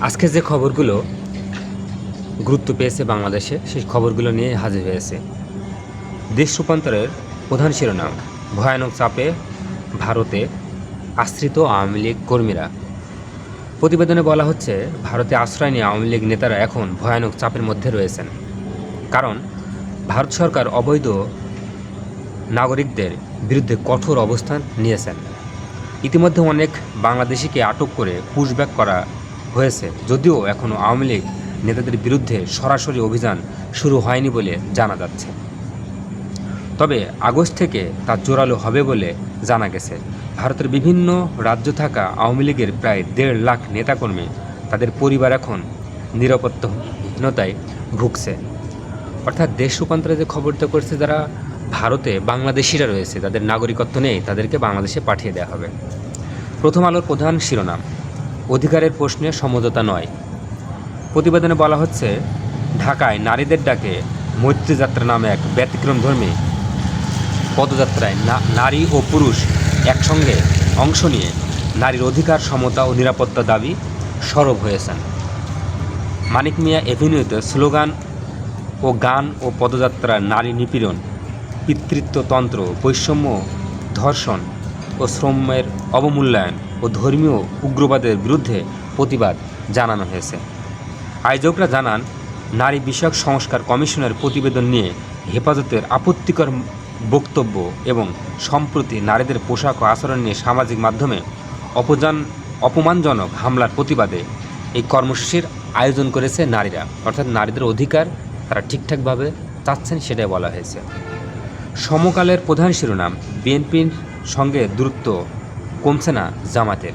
আজকে যে খবরগুলো গুরুত্ব পেয়েছে বাংলাদেশে, সেই খবরগুলো নিয়ে হাজির হয়েছে। দেশ রূপান্তরের প্রধান শিরোনাম, ভয়ানক চাপে ভারতে আশ্রিত আওয়ামী লীগ কর্মীরা। প্রতিবেদনে বলা হচ্ছে, ভারতে আশ্রয় নিয়ে আওয়ামী লীগ নেতারা এখন ভয়ানক চাপের মধ্যে রয়েছেন। কারণ, ভারত সরকার অবৈধ নাগরিকদের বিরুদ্ধে কঠোর অবস্থান নিয়েছেন। ইতিমধ্যে অনেক বাংলাদেশিকে আটক করে পুশব্যাক করা হয়েছে। যদিও এখনও আওয়ামী লীগ নেতাদের বিরুদ্ধে সরাসরি অভিযান শুরু হয়নি বলে জানা যাচ্ছে। তবে আগস্ট থেকে তা জোরালো হবে বলে জানা গেছে। ভারতের বিভিন্ন রাজ্য থাকা আওয়ামী লীগের প্রায় দেড় লাখ নেতাকর্মী তাদের পরিবার এখন নিরাপত্তাহীনতায় ভুগছে। অর্থাৎ দেশ রূপান্তরে যে খবরটা করছে যারা, ভারতে বাংলাদেশিরা রয়েছে, তাদের নাগরিকত্ব নেই, তাদেরকে বাংলাদেশে পাঠিয়ে দেওয়া হবে। প্রথম আলোর প্রধান শিরোনাম। অধিকারের প্রশ্নে সমঝোতা নয়। প্রতিবেদনে বলা হচ্ছে, ঢাকায় নারীদের ডাকে মৈত্রী যাত্রা নামে এক ব্যতিক্রম ব্যতিক্রমধর্মী পদযাত্রায় নারী ও পুরুষ একসঙ্গে অংশ নিয়ে নারীর অধিকার, সমতা ও নিরাপত্তা দাবি সরব হয়েছেন। মানিক মিয়া এভিনিউতে স্লোগান ও গান ও পদযাত্রার নারী নিপীড়ন, পিতৃত্বতন্ত্র, বৈষম্য, ধর্ষণ ও শ্রমের অবমূল্যায়ন ও ধর্মীয় উগ্রবাদের বিরুদ্ধে প্রতিবাদ জানানো হয়েছে। আয়োজকরা জানান, নারী বিষয়ক সংস্কার কমিশনের প্রতিবেদন নিয়ে হেফাজতের আপত্তিকর বক্তব্য এবং সম্প্রতি নারীদের পোশাক ও আচরণ নিয়ে সামাজিক মাধ্যমে অপজান, অপমানজনক হামলার প্রতিবাদে এই কর্মসূচির আয়োজন করেছে নারীরা। অর্থাৎ নারীদের অধিকার তারা ঠিকঠাকভাবে চাচ্ছেন সেটাই বলা হয়েছে। সমকালের প্রধান শিরোনাম, বিএনপির সঙ্গে দূরত্ব কমছে না জামাতের।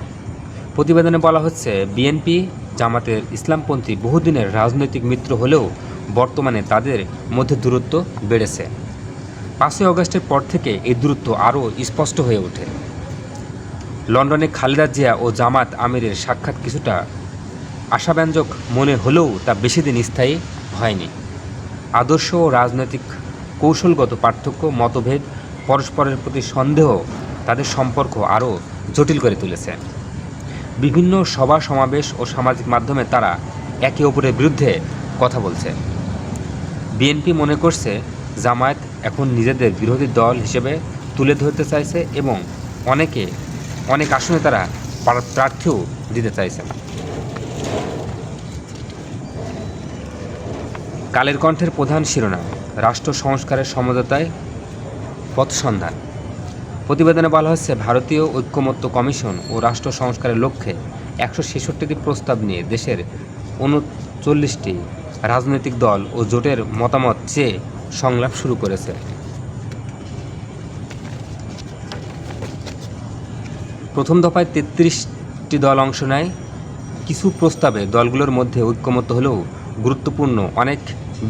প্রতিবেদনে বলা হচ্ছে, বিএনপি, জামাতের ইসলামপন্থী বহুদিনের রাজনৈতিক মিত্র হলেও বর্তমানে তাদের মধ্যে দূরত্ব বেড়েছে। পাঁচই অগস্টের পর থেকে এই দূরত্ব আরও স্পষ্ট হয়ে ওঠে। লন্ডনে খালেদা জিয়া ও জামাত আমিরের সাক্ষাৎ কিছুটা আশাব্যঞ্জক মনে হলেও তা বেশি দিন স্থায়ী হয়নি। আদর্শ ও রাজনৈতিক কৌশলগত পার্থক্য, মতভেদ, পরস্পরের প্রতি সন্দেহ, তাদের সম্পর্ক আরও জটিল করে তুলেছে বিভিন্ন সভা, সমাবেশ ও সামাজিক মাধ্যমে তারা একে অপরের বিরুদ্ধে কথা বলছে বিএনপি মনে করছে, জামায়াত এখন নিজেদের বিরোধী দল হিসেবে তুলে ধরতে চাইছে এবং অনেকে, অনেক আসনে তারা প্রার্থীও দিতে চাইছে কালের কণ্ঠের প্রধান শিরোনাম, রাষ্ট্র সংস্কারের সমঝোতায় পথসন্ধান। প্রতিবেদনে বলা হচ্ছে ভারতীয় ঐক্যমত্য কমিশন ও রাষ্ট্র সংস্কারের লক্ষ্যে একশো ছেষট্টিটি প্রস্তাব নিয়ে দেশের উনচল্লিশটি রাজনৈতিক দল ও জোটের মতামত চেয়ে সংলাপ শুরু করেছে। প্রথম দফায় তেত্রিশটি দল অংশ নেয়। কিছু প্রস্তাবে দলগুলোর মধ্যে ঐক্যমত্য হলেও গুরুত্বপূর্ণ অনেক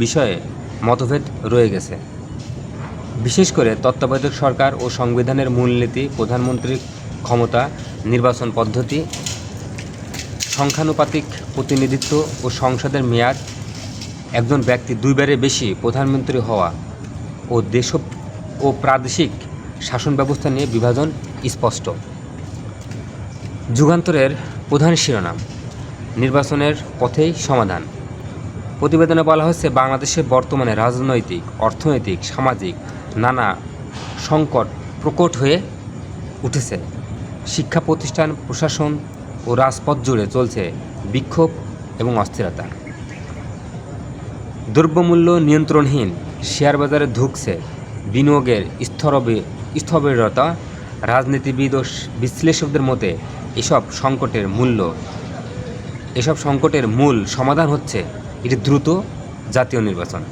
বিষয়ে মতভেদ রয়ে গেছে। বিশেষ করে তত্ত্বাবধায়ক সরকার ও সংবিধানের মূলনীতি, প্রধানমন্ত্রীর ক্ষমতা, নির্বাচন পদ্ধতি, সংখ্যানুপাতিক প্রতিনিধিত্ব ও সংসদের মেয়াদ, একজন ব্যক্তি দুইবারের বেশি প্রধানমন্ত্রী হওয়া ও দেশ ও প্রাদেশিক শাসন ব্যবস্থা নিয়ে বিভাজন স্পষ্ট। যুগান্তরের প্রধান শিরোনাম, নির্বাচনের পথেই সমাধান। প্রতিবেদনে বলা হচ্ছে বাংলাদেশে বর্তমানে রাজনৈতিক, অর্থনৈতিক, সামাজিক নানা সংকট প্রকট হয়ে উঠেছে। শিক্ষা প্রতিষ্ঠান, প্রশাসন ও রাজপথ জুড়ে চলছে বিক্ষোভ এবং অস্থিরতা। দ্রব্যমূল্য নিয়ন্ত্রণহীন, শেয়ার বাজারে ধুকছে বিনিয়োগের স্থরবে, স্থবিরতা। রাজনীতিবিদ ও বিশ্লেষকদের মতে, এসব সংকটের মূল্য এসব সংকটের মূল সমাধান হচ্ছে এটি দ্রুত জাতীয় নির্বাচন।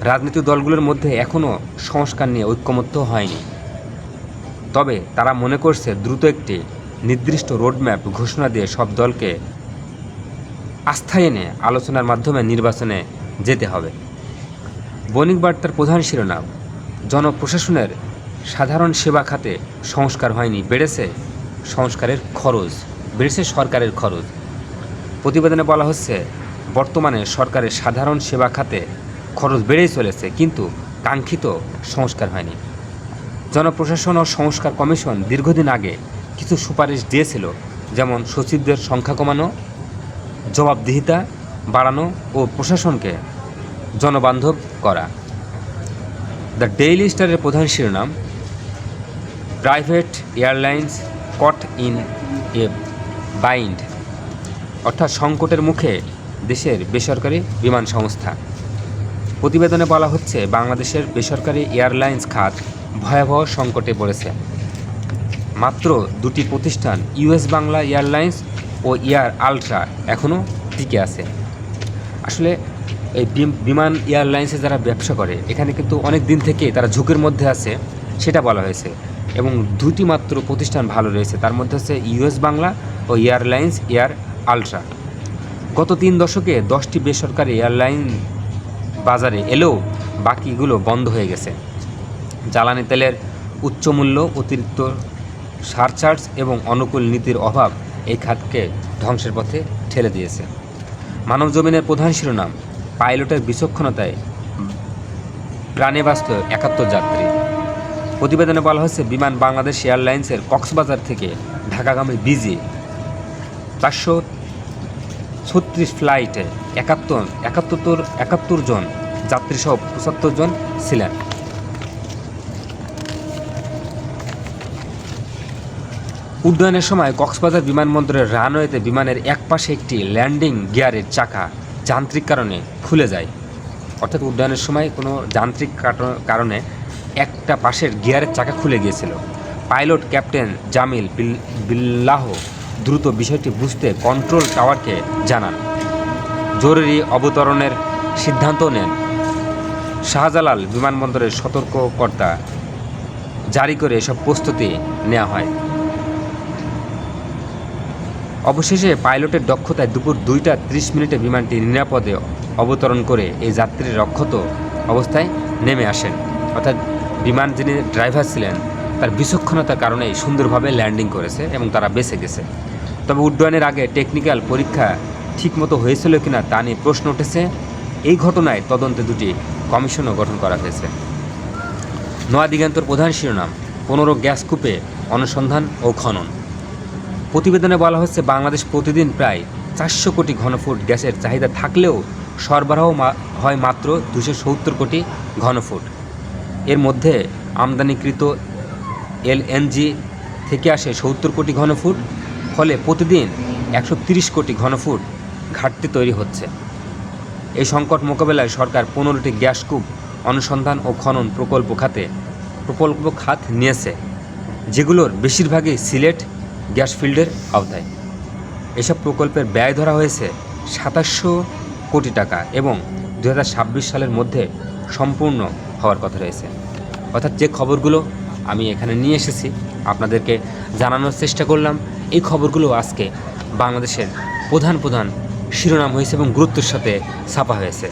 রাজনৈতিক দলগুলোর মধ্যে এখনও সংস্কার নিয়ে ঐক্যমত্য হয়নি। তবে তারা মনে করছে দ্রুত একটি নির্দিষ্ট রোডম্যাপ ঘোষণা দিয়ে সব দলকে আস্থায় এনে আলোচনার মাধ্যমে নির্বাচনে যেতে হবে। বণিক বার্তার প্রধান শিরোনাম, জনপ্রশাসনের সাধারণ সেবা খাতে সংস্কার হয়নি, বেড়েছে সংস্কারের খরচ, বেড়েছে সরকারের খরচ। প্রতিবেদনে বলা হচ্ছে, বর্তমানে সরকারের সাধারণ সেবা খাতে খরচ বেড়েই চলেছে, কিন্তু কাঙ্ক্ষিত সংস্কার হয়নি। জনপ্রশাসন ও সংস্কার কমিশন দীর্ঘদিন আগে কিছু সুপারিশ দিয়েছিল, যেমন সচিবদের সংখ্যা কমানো, জবাবদিহিতা বাড়ানো ও প্রশাসনকে জনবান্ধব করা। দ্য ডেইলি স্টারের প্রধান শিরোনাম, private airlines caught in a bind, অর্থাৎ সংকটের মুখে দেশের বেসরকারি বিমান সংস্থা। প্রতিবেদনে বলা হচ্ছে, বাংলাদেশের বেসরকারি এয়ারলাইন্স খাত ভয়াবহ সংকটে পড়েছে। মাত্র দুটি প্রতিষ্ঠান ইউএস বাংলা এয়ারলাইন্স ও এয়ার আলট্রা, এখনও টিকে আছে। আসলে এই বিম- বিমান এয়ারলাইন্সে যারা ব্যবসা করে, এখানে কিন্তু অনেক দিন থেকে তারা ঝুঁকির মধ্যে আছে, সেটা বলা হয়েছে। এবং দুটি মাত্র প্রতিষ্ঠান ভালো রয়েছে, তার মধ্যে হচ্ছে ইউএস বাংলা ও এয়ারলাইন্স এয়ার আলট্রা। গত তিন দশকে দশটি বেসরকারি এয়ারলাইন বাজারে এলেও বাকিগুলো বন্ধ হয়ে গেছে। জ্বালানি তেলের উচ্চ মূল্য অতিরিক্ত সারচার্জ এবং অনুকূল নীতির অভাব এই খাতকে ধ্বংসের পথে ঠেলে দিয়েছে। মানব জমিনের প্রধান শিরোনাম, পাইলটের বিচক্ষণতায় প্রাণে বাঁচত একাত্তর যাত্রী। প্রতিবেদনে বলা হয়েছে, বিমান বাংলাদেশ এয়ারলাইন্সের কক্সবাজার থেকে ঢাকাগামী বিজি চারশো ছত্রিশ ফ্লাইটে একাত্তর একাত্তর একাত্তর জন যাত্রীসহ পঁচাত্তর জন ছিলেন। উড্ডয়নের সময় কক্সবাজার বিমানবন্দরের রানওয়েতে বিমানের এক পাশে একটি ল্যান্ডিং গিয়ারের চাকা যান্ত্রিক কারণে খুলে যায়। অর্থাৎ উড্ডয়নের সময় কোনো যান্ত্রিক কারণে একটা পাশের গিয়ারের চাকা খুলে গিয়েছিল। পাইলট ক্যাপ্টেন জামিল বিল- বিল্লাহ দ্রুত বিষয়টি বুঝতে কন্ট্রোল টাওয়ারকে জানান। জরুরি অবতরণের সিদ্ধান্ত নেন। শাহজালাল বিমানবন্দরের সতর্ককর্তা। জারি করে এসব প্রস্তুতি নেওয়া হয়। অবশেষে পাইলটের দক্ষতায় দুপুর দুইটা ত্রিশ মিনিটে বিমানটি নিরাপদে অবতরণ করে এই যাত্রীর রক্ষত অবস্থায় নেমে আসেন। অর্থাৎ বিমান যিনি ড্রাইভার ছিলেন, তার বিচক্ষণতার কারণেই সুন্দরভাবে ল্যান্ডিং করেছে এবং তারা বেঁচে গেছে। তবে উড্ডয়নের আগে টেকনিক্যাল পরীক্ষা ঠিকমতো হয়েছিল কিনা তা নিয়ে প্রশ্ন উঠেছে। এই ঘটনায় তদন্তে দুটি কমিশনও গঠন করা হয়েছে। নয়া দিগান্তর প্রধান শিরোনাম, পনেরো গ্যাস কূপে অনুসন্ধান ও খনন। প্রতিবেদনে বলা হচ্ছে, বাংলাদেশ প্রতিদিন প্রায় চারশো কোটি ঘনফুট গ্যাসের চাহিদা থাকলেও সরবরাহ হয় মাত্র দুশো সত্তর কোটি ঘনফুট। এর মধ্যে আমদানিকৃত এলএনজি থেকে আসে সত্তর কোটি ঘনফুট ফলে প্রতিদিন একশো কোটি ঘনফুট ঘাটতি তৈরি হচ্ছে। এই সংকট মোকাবেলায় সরকার পনেরোটি গ্যাস কূপ অনুসন্ধান ও খনন প্রকল্প খাতে প্রকল্প খাত নিয়েছে, যেগুলোর বেশিরভাগই সিলেট গ্যাস ফিল্ডের আওতায়। এসব প্রকল্পের ব্যয় ধরা হয়েছে সাতাশশো কোটি টাকা এবং দু হাজার ছাব্বিশ সালের মধ্যে সম্পূর্ণ হওয়ার কথা রয়েছে। অর্থাৎ যে খবরগুলো আমি এখানে নিয়ে এসেছি, আপনাদেরকে জানানোর চেষ্টা করলাম। এই খবরগুলো আজকে বাংলাদেশের প্রধান প্রধান শিরোনাম হয়েছে এবং গুরুত্বের সাথে ছাপা হয়েছে।